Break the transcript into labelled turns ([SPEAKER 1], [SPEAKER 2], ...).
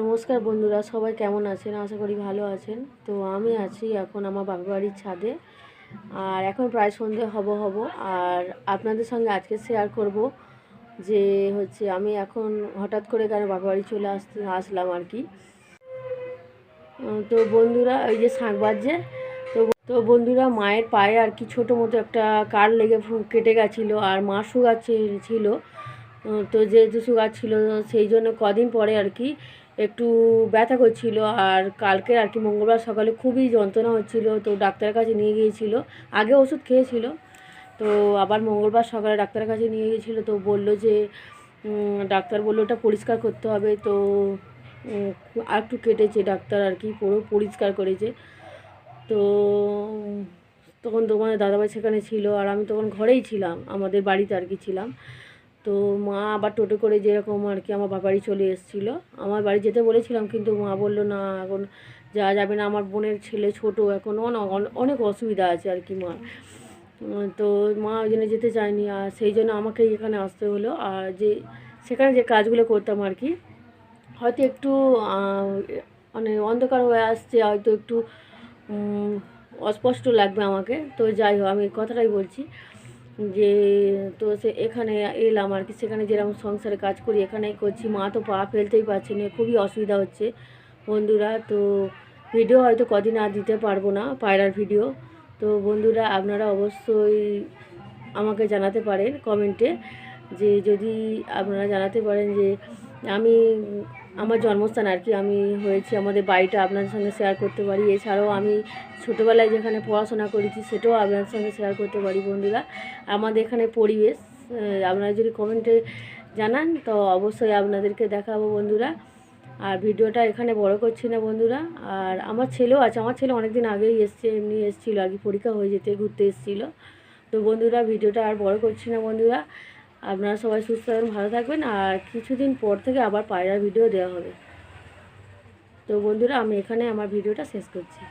[SPEAKER 1] নমস্কার বন্ধুরা, সবাই কেমন আছেন? আশা করি ভালো আছেন। তো আমি আছি এখন আমার বাপের বাড়ির ছাদে। আর এখন প্রায় সন্ধে হব হব। আর আপনাদের সঙ্গে আজকে শেয়ার করব যে হচ্ছে আমি এখন হঠাৎ করে কেন বাপের বাড়ি চলে আসতে, আসলাম আর কি। তো বন্ধুরা ওই যে শাঁখ বাজছে, তো তো বন্ধুরা, মায়ের পায়ে আর কি ছোটো মতো একটা কার লেগে কেটে গেছিল আর মা সুগার ছিল। তো যেহেতু সুগার ছিল, সেই জন্য কদিন পরে আর কি একটু ব্যথা করছিল আর কালকে আর কি মঙ্গলবার সকালে খুবই যন্ত্রণা হচ্ছিল, তো ডাক্তারের কাছে নিয়ে গিয়েছিল। আগে ওষুধ খেয়েছিল, তো আবার মঙ্গলবার সকালে ডাক্তারের কাছে নিয়ে গিয়েছিল, তো বলল যে ডাক্তার বলল ওটা পরিষ্কার করতে হবে, তো আর একটু কেটেছে ডাক্তার আর কি, পুরো পরিষ্কার করেছে। তো, তখন তোমাদের দাদাভাই সেখানে ছিল আর আমি তখন ঘরেই ছিলাম, আমাদের বাড়িতে আর কি ছিলাম। তো মা আবার টোটো করে যেরকম আর কি আমার বাবারই চলে এসেছিল। আমার বাড়ি যেতে বলেছিলাম, কিন্তু মা বলল, না, এখন যাওয়া যাবে না, আমার বোনের ছেলে ছোট এখন অনেক অসুবিধা আছে আর কি মা। তো মা ওই জন্য যেতে চায়নি, আর সেই জন্য আমাকে এখানে আসতে হলো। আর যে, সেখানে যে কাজগুলো করতাম আর কি, হয়তো একটু মানে অন্ধকার হয়ে আসছে, হয়তো একটু অস্পষ্ট লাগবে আমাকে। তো যাই হোক, আমি কথাটাই বলছি। যে, তো সে এখানে এলাম আর কি। সেখানে যেরকম সংসারে কাজ করি, এখানেই করছি। মা তো পা ফেলতেই পারছে না, খুবই অসুবিধা হচ্ছে। বন্ধুরা, তো ভিডিও হয়তো কদিন আর দিতে পারব না, পায়রার ভিডিও তো বন্ধুরা, আপনারা অবশ্যই আমাকে জানাতে পারেন কমেন্টে যে, যদি আপনারা জানাতে পারেন যে আমি, আমার জন্মস্থান আর কি, আমি হয়েছি আমাদের বাড়িটা আপনাদের সঙ্গে শেয়ার করতে পারি। এছাড়াও আমি ছোটোবেলায় যেখানে পড়াশোনা করেছি, সেটাও আপনাদের সঙ্গে শেয়ার করতে পারি বন্ধুরা। আমাদের এখানে পরিবেশ আপনারা যদি কমেন্টে জানান, তো অবশ্যই আপনাদেরকে দেখাবো বন্ধুরা। আর ভিডিওটা এখানে বড় করছি না বন্ধুরা। আর আমার ছেলেও আছে, আমার ছেলে অনেক দিন আগেই এসছে, এমনি এসেছিল আর কি, পরীক্ষা হয়ে যেতে, ঘুরতে এসেছিল। তো বন্ধুরা, ভিডিওটা আর বড় করছি না বন্ধুরা। আপনারা সবাই সুস্থ থাকবেন ভালো থাকবেন, আর কিছুদিন পর থেকে আবার পায়রা ভিডিও দেওয়া হবে। তো বন্ধুরা, আমি এখানে আমার ভিডিওটা শেষ করছি।